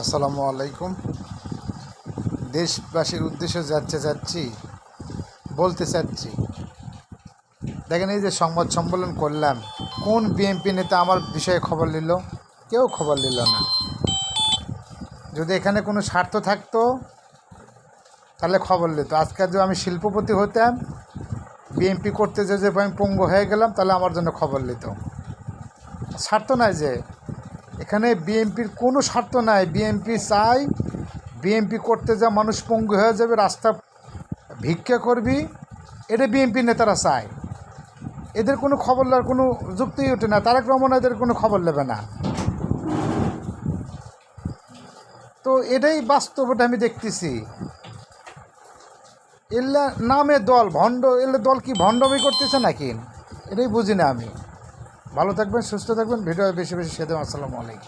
আসসালামু আলাইকুম। দেশবাসীর উদ্দেশ্যে যাচ্ছে যাচ্ছি, বলতে চাচ্ছি। দেখেন এই যে সংবাদ সম্মেলন করলাম, কোন বিএনপি নেতা আমার বিষয়ে খবর নিল? কেউ খবর নিল না। যদি এখানে কোনো স্বার্থ থাকতো, তাহলে খবর নিত। আজকে যদি আমি শিল্পপতি হতাম বিএনপি করতে যে যে আমি পঙ্গু হয়ে গেলাম, তাহলে আমার জন্য খবর নিত। স্বার্থ নাই যে এখানে বিএনপির কোনো স্বার্থ নাই। বিএনপি চাই বিএনপি করতে যা মানুষ পঙ্গু হয়ে যাবে, রাস্তা ভিক্ষা করবি, এটা বিএনপি নেতারা চায়। এদের কোনো খবর নেওয়ার কোনো যুক্তিই ওঠে না। তারেক রহমান এদের কোনো খবর নেবে না। তো এটাই বাস্তব ওটা আমি দেখতেছি। এল্লা, নামে দল, ভণ্ড এলে দল কি ভণ্ডমি করতেছে নাকি? এটাই বুঝি না আমি। ভালো থাকবেন সুস্থ থাকবেন ভিডিও বেশি বেশি সেদিন আসসালামু আলাইকুম।